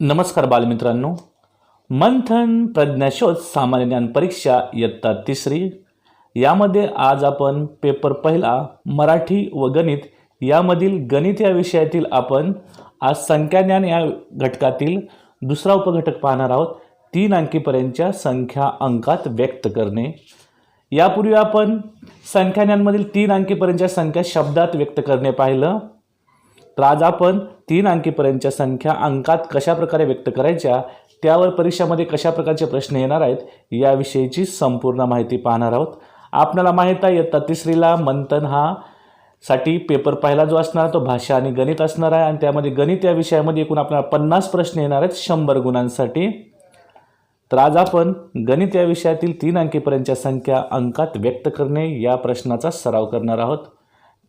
नमस्कार बालमित्रांनो. मंथन प्रज्ञाशोध सामान्य ज्ञान परीक्षा इयत्ता तिसरी. यामध्ये आज आपण पेपर पहिला मराठी व गणित यामधील गणित या विषयातील आपण आज संख्याज्ञान या घटकातील दुसरा उपघटक पाहणार आहोत. तीन अंकीपर्यंतच्या संख्या अंकात व्यक्त करणे. यापूर्वी आपण संख्याज्ञानमधील तीन अंकीपर्यंतच्या संख्या शब्दात व्यक्त करणे पाहिलं. तर आज आपण तीन अंकीपर्यंतच्या संख्या अंकात कशा प्रकारे व्यक्त करायच्या त्यावर परीक्षामध्ये कशा प्रकारचे प्रश्न येणार आहेत याविषयीची संपूर्ण माहिती पाहणार आहोत. आपल्याला माहीत आहे इयत्ता तिसरीला मंथन हा साठी पेपर पहिला जो असणार आहे तो भाषा आणि गणित असणार आहे. आणि त्यामध्ये गणित या विषयामध्ये एकूण आपल्याला पन्नास प्रश्न येणार आहेत शंभर गुणांसाठी. तर आज आपण गणित या विषयातील तीन अंकीपर्यंतच्या संख्या अंकात व्यक्त करणे या प्रश्नाचा सराव करणार आहोत.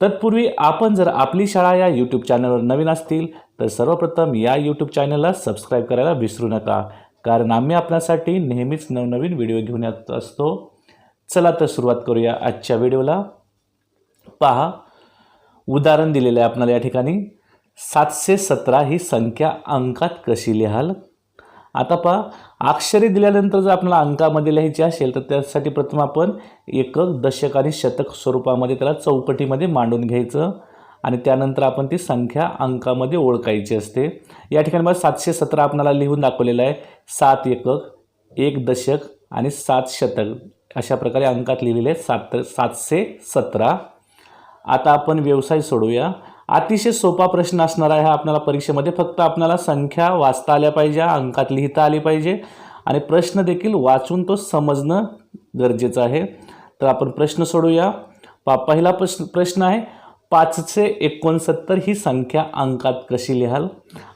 तत्पूर्वी आपण जर आपली शाळा या यूट्यूब चॅनलवर नवीन असतील तर सर्वप्रथम या यूट्यूब चॅनलला सबस्क्राईब करायला विसरू नका. कारण आम्ही आपल्यासाठी नेहमीच नवनवीन व्हिडिओ घेऊन येत असतो. चला तर सुरुवात करूया आजच्या व्हिडिओला पहा उदाहरण दिलेलं आहे आपल्याला या ठिकाणी. सातशे सतरा ही संख्या अंकात कशी लिहाल? आता पहा अक्षरी दिल्यानंतर जर आपल्याला अंकामध्ये लिहायची असेल तर त्यासाठी प्रथम आपण एकक दशक आणि शतक स्वरूपामध्ये त्याला चौकटीमध्ये मांडून घ्यायचं. आणि त्यानंतर आपण ती संख्या अंकामध्ये ओळखायची असते. या ठिकाणी मला सातशे सतरा आपल्याला लिहून दाखवलेलं आहे. सात एकक एक दशक आणि सात शतक. अशा प्रकारे अंकात लिहिलेले आहेत सात सातशे सतरा. आता आपण व्यवसाय सोडूया. अतिशय सोपा प्रश्न असणार आहे हा आपल्याला परीक्षेमध्ये. फक्त आपल्याला संख्या वाचता आल्या पाहिजे अंकात लिहिता आली पाहिजे आणि प्रश्न देखील वाचून तो समजणं गरजेचं आहे. तर आपण प्रश्न सोडूया. पा पहिला प्रश्न प्रश्न आहे पाचशे एकोणसत्तर ही संख्या अंकात कशी लिहाल?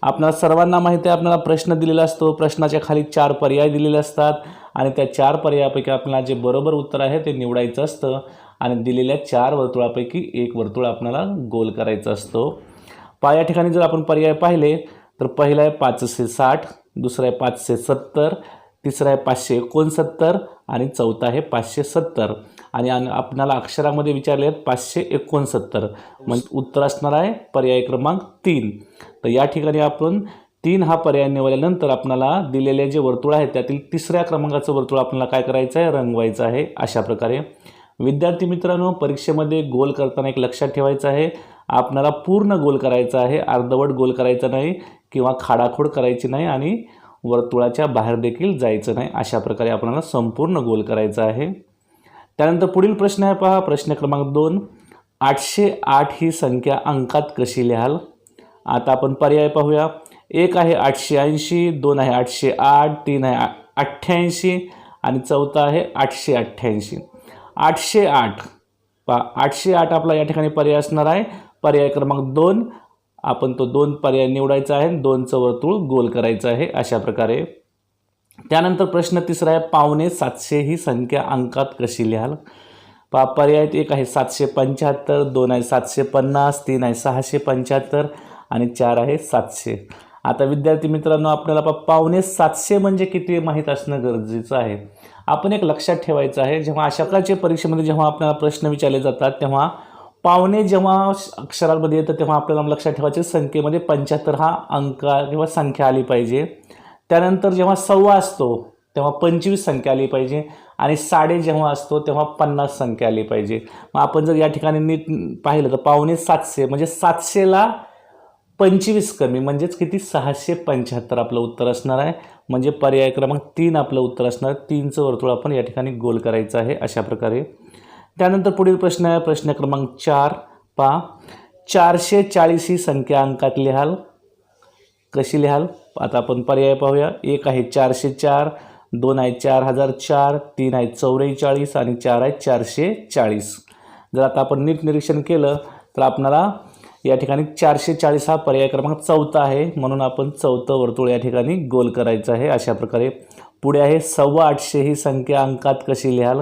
आपल्याला सर्वांना माहिती आहे आपल्याला प्रश्न दिलेला असतो प्रश्नाच्या खाली चार पर्याय दिलेले असतात आणि त्या चार पर्यायापैकी आपल्याला जे बरोबर उत्तर आहे ते निवडायचं असतं. आणि दिलेल्या चार वर्तुळापैकी एक वर्तुळ आपल्याला गोल करायचा असतो. पा या ठिकाणी जर आपण पर्याय पाहिले तर पहिला आहे पाचशे साठ दुसरा आहे पाचशे सत्तर तिसरा आहे पाचशे एकोणसत्तर आणि चौथा आहे पाचशे सत्तर. आणि अन- आपणाला अक्षरामध्ये विचारले आहेत पाचशे एकोणसत्तर. म्हणजे उत्तर असणार आहे पर्याय क्रमांक तीन. तर या ठिकाणी आपण तीन हा पर्याय निवडल्यानंतर आपल्याला दिलेले जे वर्तुळ आहे त्यातील तिसऱ्या क्रमांकाचं वर्तुळ आपल्याला काय करायचं आहे? रंगवायचं आहे अशा प्रकारे. विद्यार्थी मित्रांनो परीक्षेमध्ये गोल करताना एक लक्षात ठेवायचं आहे. आपणाला पूर्ण गोल करायचा आहे. अर्धवट गोल करायचा नाही किंवा खाडाखोड करायची नाही आणि वर्तुळाच्या बाहेर देखील जायचं नाही. अशा प्रकारे आपल्याला संपूर्ण गोल करायचा आहे. त्यानंतर पुढील प्रश्न आहे पहा. प्रश्न क्रमांक दोन. आठशे आठ ही संख्या अंकात कशी लिहाल? आता आपण पर्याय पाहूया. एक आहे आठशे ऐंशी दोन आहे आठशे आठ तीन आहे अठ्ठ्याऐंशी आणि चौथा आहे आठशे अठ्ठ्याऐंशी. आठशे आठ. पा आठशे आठ आपला या ठिकाणी पर्याय असणार आहे. पर्याय क्रमांक दोन. आपण तो दोन पर्याय निवडायचा आहे. दोनचं वर्तुळ गोल करायचं आहे अशा प्रकारे. त्यानंतर प्रश्न तिसरा आहे पावणे सातशे ही संख्या अंकात कशी लिहाल? पा पर्याय एक आहे सातशे पंच्याहत्तर दोन आहे सातशे पन्नास तीन आहे सहाशे पंच्याहत्तर आणि चार आहे सातशे. आता विद्यार्थी मित्रांनो आपल्याला पा पावणे सातशे म्हणजे किती माहीत असणं गरजेचं आहे. आपण एक लक्षात ठेवायचं आहे जेव्हा अशा प्रकारच्या परीक्षेमध्ये जेव्हा आपल्याला प्रश्न विचारले जातात तेव्हा पावणे जेव्हा अक्षरांमध्ये येतं तेव्हा आपल्याला लक्षात ठेवायचे संख्येमध्ये पंच्याहत्तर हा अंक किंवा संख्या आली पाहिजे. त्यानंतर जेव्हा सव्वा असतो तेव्हा पंचवीस संख्या आली पाहिजे आणि साडे जेव्हा असतो तेव्हा पन्नास संख्या आली पाहिजे. मग आपण जर या ठिकाणी नीट पाहिलं तर पावणे सातशे म्हणजे सातशेला पंचवीस कमी म्हणजेच किती? सहाशे पंच्याहत्तर आपलं उत्तर असणार आहे. म्हणजे पर्याय क्रमांक तीन आपलं उत्तर असणार आहे. तीनचं वर्तुळ आपण या ठिकाणी गोल करायचं आहे अशा प्रकारे. त्यानंतर पुढील प्रश्न आहे. प्रश्न क्रमांक चार. पा चारशे चाळीस ही संख्या अंकात लिहाल. कशी लिहाल? आता आपण पर्याय पाहूया. एक आहे चारशे चार दोन आहे चार हजार चार तीन आहे चौवेचाळीस आणि चार आहे चारशे चाळीस. जर आता आपण नीट निरीक्षण केलं तर आपणाला या ठिकाणी चारशे चाळीस हा पर्याय क्रमांक चौथा आहे. म्हणून आपण चौथं वर्तुळ या ठिकाणी गोल करायचं आहे. अशा प्रकारे पुढे आहे सव्वा आठशे ही संख्या अंकात कशी लिहाल?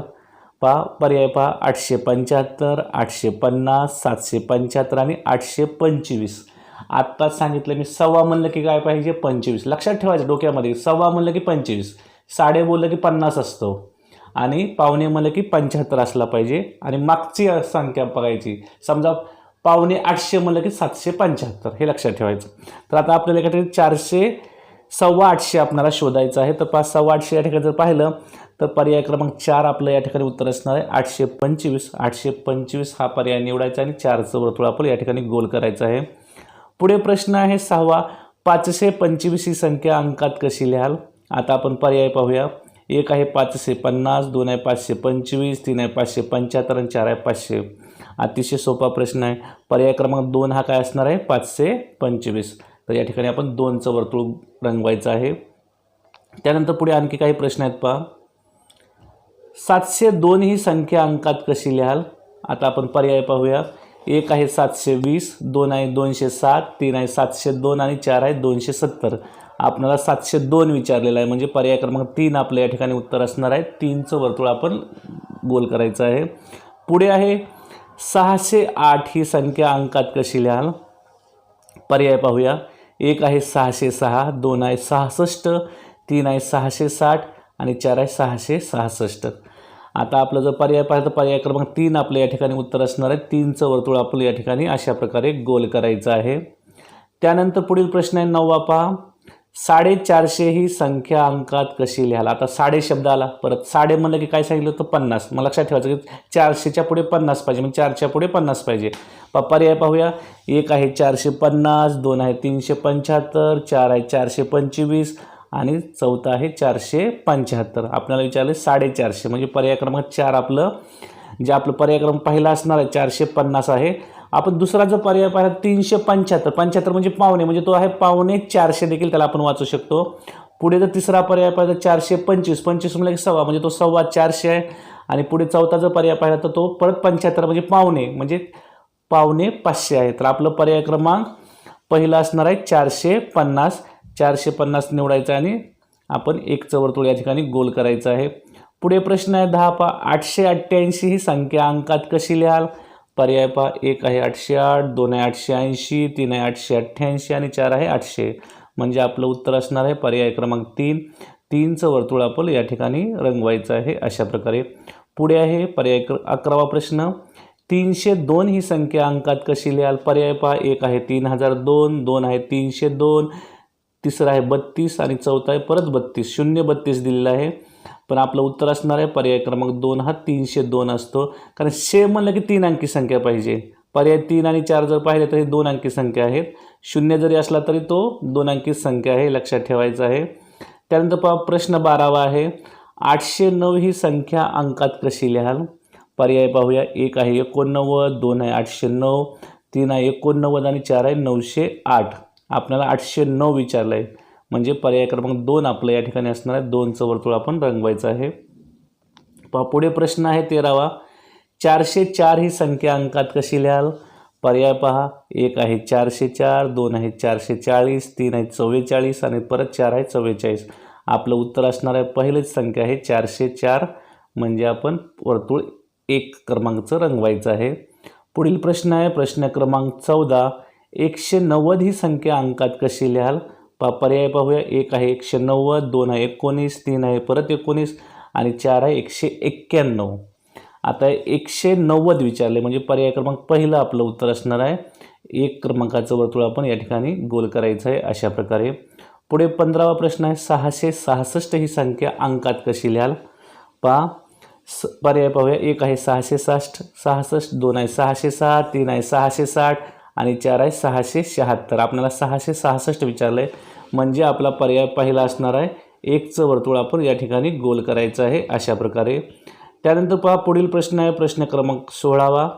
पहा पर्याय पहा. आठशे पंच्याहत्तर आठशे पन्नास सातशे पंच्याहत्तर आणि आठशे पंचवीस. आत्ताच सांगितलं मी सव्वा म्हणलं की काय पाहिजे? पंचवीस. लक्षात ठेवायचं डोक्यामध्ये. सव्वा म्हणलं की पंचवीस. साडे बोललं की पन्नास असतो. आणि पावणे म्हणलं की पंच्याहत्तर असला पाहिजे. आणि मागची संख्या बघायची. समजा पावणे आठशे म्हणलं की सातशे पंच्याहत्तर हे लक्षात ठेवायचं. तर आता आपल्याला एका ठिकाणी चारशे सव्वा आठशे आपल्याला शोधायचं आहे. तर पाच सव्वा आठशे या ठिकाणी जर पाहिलं तर पर्याय क्रमांक चार आपलं या ठिकाणी उत्तर असणार आहे. आठशे पंचवीस आठशे पंचवीस हा पर्याय निवडायचा आणि चारचं वर्तुळ आपण या ठिकाणी गोल करायचं आहे. पुढे प्रश्न आहे सहावा पाचशे पंचवीस ही संख्या अंकात कशी लिहाल? आता आपण पर्याय पाहूया. एक आहे पाचशे पन्नास दोन आहे पाचशे पंचवीस तीन आहे पाचशे पंच्याहत्तर आणि चार आहे पाचशे अतिशय सोपा प्रश्न आहे. पर्याय क्रमांक दोन हा काय असणार आहे? पाचशे पंचवीस. तर या ठिकाणी आपण दोनचं वर्तुळ रंगवायचं आहे. त्यानंतर पुढे आणखी काही प्रश्न आहेत पहा. सातशे दोन ही संख्या अंकात कशी लिहाल? आता आपण पर्याय पाहूया. एक आहे सातशे वीस दोन आहे दोनशे सात तीन आहे सातशे दोन आणि चार आहे दोनशे सत्तर. आपल्याला सातशे दोन विचारलेलं आहे. म्हणजे पर्याय क्रमांक तीन आपल्या या ठिकाणी उत्तर असणार आहे. तीनचं वर्तुळ आपण गोल करायचं आहे. पुढे आहे सहाशे आठ ही संख्या अंकात कशी लिहाल? पर्याय पाहूया. एक आहे सहाशे सहा दोन आहे सहासष्ट तीन आहे सहाशे साठ आणि चार आहे सहाशे सहासष्ट. आता आपलं जर पर्याय पाहिजे तर पर्याय क्रमांक तीन आपलं या ठिकाणी उत्तर असणार आहे. तीनचं वर्तुळ आपलं या ठिकाणी अशा प्रकारे गोल करायचं आहे. त्यानंतर पुढील प्रश्न आहे नववा पहा. साडेचारशे ही संख्या अंकात कशी लिहाल? आता साडे शब्द आला परत साडे म्हणलं की काय सांगितलं तर पन्नास. मला लक्षात ठेवायचं की चारशेच्या पुढे पन्नास पाहिजे म्हणजे चारच्या पुढे पन्नास पाहिजे. पर्याय पाहूया. एक आहे चारशे पन्नास दोन आहे तीनशे पंच्याहत्तर चार आहे चारशे पंचवीस आणि चौथा आहे चारशे पंच्याहत्तर. आपल्याला विचारले साडेचारशे म्हणजे पर्याय क्रमांक चार आपलं जे आपलं पर्याय क्रमांक पहिला असणार आहे चारशे पन्नास आहे. आपण दुसरा जो पर्याय पाहिला तीनशे पंच्याहत्तर. पंच्याहत्तर म्हणजे पावणे म्हणजे तो आहे पावणे चारशे देखील त्याला आपण वाचू शकतो. पुढे जर तिसरा पर्याय पाहिला तर चारशे पंचवीस. पंचवीस म्हणजे सव्वा म्हणजे तो सव्वा चारशे आहे. आणि पुढे चौथा जर पर्याय पाहिला तर तो परत पंच्याहत्तर म्हणजे पावणे म्हणजे पावणे पाचशे आहे. तर आपलं पर्याय क्रमांक पहिला असणार आहे चारशे पन्नास. चारशे पन्नास निवडायचं आणि आपण एकचं वर्तुळ या ठिकाणी गोल करायचं आहे. पुढे प्रश्न आहे दहा पा आठशे अठ्ठ्याऐंशी ही संख्या. अंकात कशी लिहाल? पर्याय पहा. एक आहे आठशे आठ दोन आहे आठशे ऐंशी तीन आहे आठशे अठ्ठ्याऐंशी आणि चार आहे आठशे. म्हणजे आपलं उत्तर असणार आहे पर्याय क्रमांक तीन. तीनचं वर्तुळ आपण या ठिकाणी रंगवायचं आहे अशा प्रकारे. पुढे आहे पर्याय क्र अकरावा प्रश्न. तीनशे दोन ही संख्या अंकात कशी लिहाल? पर्याय पहा. एक आहे तीन हजार दोन दोन आहे तीनशे दोन तिसरं आहे बत्तीस आणि चौथा आहे परत बत्तीस. शून्य बत्तीस दिलेलं आहे. पण आपलं उत्तर असणार आहे पर्याय क्रमांक दोन हा तीनशे दोन असतो. कारण शे म्हणलं की तीन अंकी संख्या पाहिजे. पर्याय तीन आणि चार जर पाहिले तर हे दोन अंकी संख्या आहेत. शून्य जरी असला तरी तो दोन अंकी संख्या आहे लक्षात ठेवायचं आहे. त्यानंतर पहा प्रश्न बारावा आहे. आठशे नऊ ही संख्या अंकात कशी लिहाल? पर्याय पाहूया. एक आहे एकोणनव्वद दोन आहे आठशे नऊ तीन आहे एकोणनव्वद आणि चार आहे नऊशे आठ. आपल्याला आठशे नऊ विचारलं आहे म्हणजे पर्याय क्रमांक दोन आपलं या ठिकाणी असणार आहे. दोनचं वर्तुळ आपण रंगवायचं आहे. पहा पुढे प्रश्न आहे तेरावा. चारशे चार ही संख्या अंकात कशी लिहाल? पर्याय पहा. एक आहे चारशे चार दोन आहे चारशे चाळीस तीन आहे चव्वेचाळीस आणि परत चार आहे चव्वेचाळीस. आपलं उत्तर असणार आहे पहिलीच संख्या आहे चारशे चार. म्हणजे आपण वर्तुळ एक क्रमांकचं रंगवायचं आहे. पुढील प्रश्न आहे प्रश्न क्रमांक चौदा. एकशे नव्वद ही संख्या अंकात कशी लिहाल? पा पर्याय पाहूया. एक आहे एकशे नव्वद दोन आहे एकोणीस तीन आहे परत एकोणीस आणि चार आहे एकशे एक्क्याण्णव. आता एकशे नव्वद विचारले म्हणजे पर्याय क्रमांक पहिलं आपलं उत्तर असणार आहे. एक क्रमांकाचं वर्तुळ आपण या ठिकाणी गोल करायचं आहे अशा प्रकारे. पुढे पंधरावा प्रश्न आहे सहाशे सहासष्ट ही संख्या अंकात कशी लिहाल? पहा. स पर्याय पाहूया. एक आहे सहाशे साठ सहासष्ट दोन आहे सहाशे सहा तीन आहे सहाशे साठ आणि चार आहे सहाशे शहात्तर. आपल्याला सहाशे सहासष्ट विचारलं आहे म्हणजे आपला पर्याय पहिला असणार आहे एकचं वर्तुळ आपण या ठिकाणी गोल करायचं आहे अशा प्रकारे. त्यानंतर पहा पुढील प्रश्न आहे प्रश्न क्रमांक सोळावा.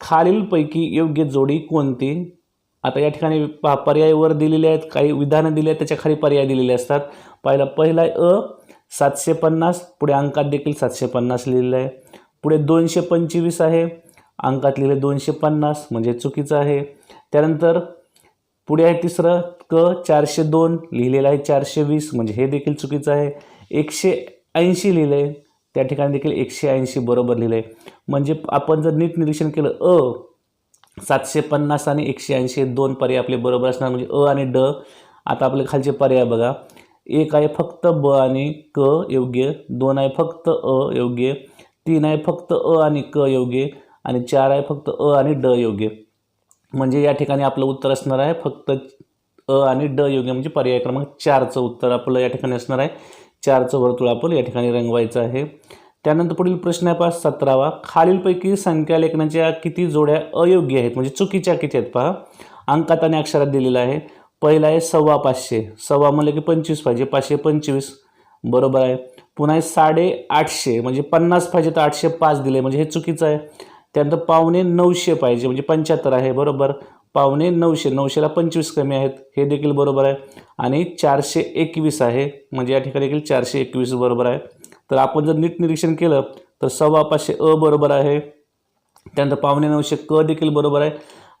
खालीलपैकी योग्य जोडी कोणती? आता या ठिकाणी पहा पर्यायवर दिलेले आहेत काही विधानं दिली आहेत त्याच्याखाली पर्याय दिलेले असतात. पहिला पहिला अ सातशे पन्नास. पुढे अंकात देखील सातशे पन्नास लिहिलेलं आहे. पुढे दोनशे पंचवीस आहे. अंकात लिहिले दोनशे पन्नास म्हणजे चुकीचं आहे. त्यानंतर पुढे आहे तिसरं क चारशे दोन लिहिलेलं आहे चारशे वीस म्हणजे हे देखील चुकीचं आहे. एकशे ऐंशी लिहिलं आहे त्या ठिकाणी देखील एकशे ऐंशी बरोबर लिहिलं. आहे म्हणजे आपण जर नीट निरीक्षण केलं अ सातशे पन्नास आणि एकशे ऐंशी दोन पर्याय आपले बरोबर असणार म्हणजे अ आणि ड. आता आपले खालचे पर्याय बघा. एक आहे फक्त ब आणि क योग्य दोन आहे फक्त अ योग्य तीन आहे फक्त अ आणि क योग्य आणि चार आहे फक्त अ आणि ड योग्य. म्हणजे या ठिकाणी आपलं उत्तर असणार आहे फक्त अ आणि ड योग्य म्हणजे पर्याय क्रमांक चारचं उत्तर आपलं या ठिकाणी असणार आहे. चारचं वर्तुळ आपण या ठिकाणी रंगवायचं आहे. त्यानंतर पुढील प्रश्न आहे पहा सतरावा. खालीलपैकी संख्या लेखनाच्या किती जोड्या अयोग्य आहेत? म्हणजे चुकीच्या किती आहेत पहा? अंकात आणि अक्षरात दिलेलं आहे. पहिला आहे सव्वा पाचशे. सव्वा म्हणलं की पंचवीस पाहिजे. पाचशे पंचवीस. बरोबर आहे. पुन्हा आहे साडे आठशे म्हणजे पन्नास पाहिजे तर आठशे पाच दिले. म्हणजे हे चुकीचं आहे. त्यानंतर पावणे नऊशे पाहिजे म्हणजे पंच्याहत्तर आहे बरोबर? पावणे नऊशे नऊशेला पंचवीस कमी आहेत हे देखील बरोबर आहे. आणि चारशे एकवीस आहे म्हणजे या ठिकाणी देखील चारशे एकवीस बरोबर आहे. तर आपण जर नीट निरीक्षण केलं तर सव्वा पाचशे अ बरोबर आहे. त्यानंतर पावणे नऊशे क देखील बरोबर आहे.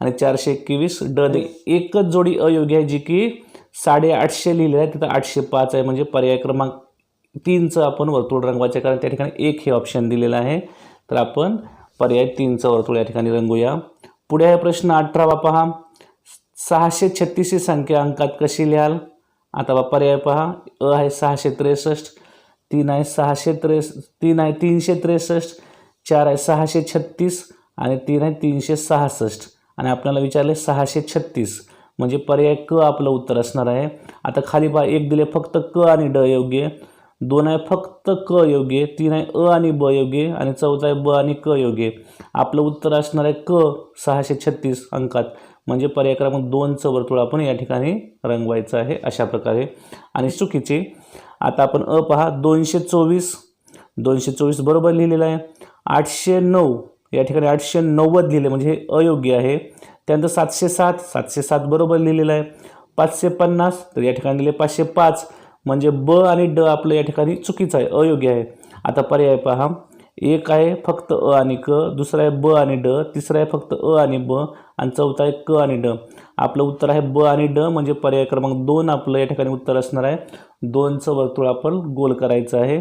आणि चारशे एकवीस ड दे एकच जोडी अयोग्य आहे जी की साडेआठशे लिहिलेलं आहे तिथं आठशे पाच आहे. म्हणजे पर्याय क्रमांक तीनचं आपण वर्तुळ रंगवायचं आहे कारण त्या ठिकाणी एक हे ऑप्शन दिलेलं आहे. तर आपण पर्याय तीनचं वर्तुळ या ठिकाणी रंगूया. पुढे आहे प्रश्न अठरावा पहा सहाशे छत्तीस ही संख्या अंकात कशी लिहाल? आता बा पर्याय पहा. अ आहे सहाशे त्रेसष्ट तीन आहे सहाशे त्रेस तीन आहे तीनशे त्रेसष्ट चार आहे सहाशे छत्तीस आणि तीन आहे तीनशे सहासष्ट. आणि आपल्याला विचारले सहाशे छत्तीस. म्हणजे पर्याय क आपलं उत्तर असणार आहे. आता खाली पहा एक दिले फक्त क आणि ड योग्य. दोन आहे फक्त क योग्य तीन आहे अ आणि ब योग्य आणि चौथा आहे ब आणि क योग्य. आपलं उत्तर असणार आहे क सहाशे छत्तीस अंकात. म्हणजे पर्याय क्रमांक दोनचं वर्तुळ आपण या ठिकाणी रंगवायचं आहे अशा प्रकारे. आणि चुकीचे आता आपण अ पहा दोनशे चोवीस. दोनशे चोवीस बरोबर लिहिलेलं आहे. आठशे नऊ. या ठिकाणी आठशे नव्वद लिहिले म्हणजे हे अयोग्य आहे. त्यानंतर सातशे सात. सातशे सात बरोबर लिहिलेलं आहे. पाचशे पन्नास. तर या ठिकाणी लिहिले पाचशे पाच. म्हणजे ब आणि ड आपलं या ठिकाणी चुकीचं आहे अयोग्य आहे. आता पर्याय पहा. एक आहे फक्त अ आणि क दुसरा आहे ब आणि ड तिसरा आहे फक्त अ आणि ब आणि चौथा आहे क आणि ड. आपलं उत्तर आहे ब आणि ड म्हणजे पर्याय क्रमांक दोन आपलं या ठिकाणी उत्तर असणार आहे. दोनचं वर्तुळ आपण गोल करायचं आहे.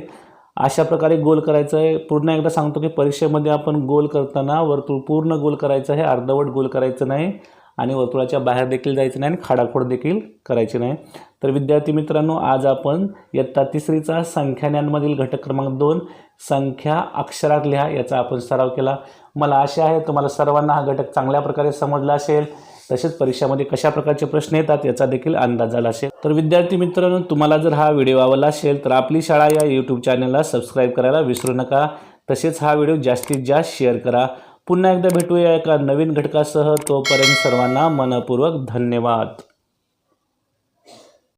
अशा प्रकारे गोल करायचं आहे. पूर्ण एकदा सांगतो की परीक्षेमध्ये आपण गोल करताना वर्तुळ पूर्ण गोल करायचं आहे अर्धवट गोल करायचं नाही. आणि वर्तुळाच्या बाहेर देखील जायचं नाही आणि खाडाखोड देखील करायचे नाही. तर विद्यार्थी मित्रांनो आज आपण इयत्ता तिसरीचा संख्याज्ञानमधील घटक क्रमांक दोन संख्या अक्षरात लिहा याचा आपण सराव केला. मला आशा आहे तुम्हाला सर्वांना हा घटक चांगल्या प्रकारे समजला असेल. तसेच परीक्षामध्ये कशा प्रकारचे प्रश्न येतात याचा देखील अंदाज झाला असेल. तर विद्यार्थी मित्रांनो तुम्हाला जर हा व्हिडिओ आवडला असेल तर आपली शाळा या यूट्यूब चॅनलला सबस्क्राईब करायला विसरू नका. तसेच हा व्हिडिओ जास्तीत जास्त शेअर करा. पुन्हा एकदा भेटूया एका नवीन घटकासह. तोपर्यंत सर्वांना मनपूर्वक धन्यवाद.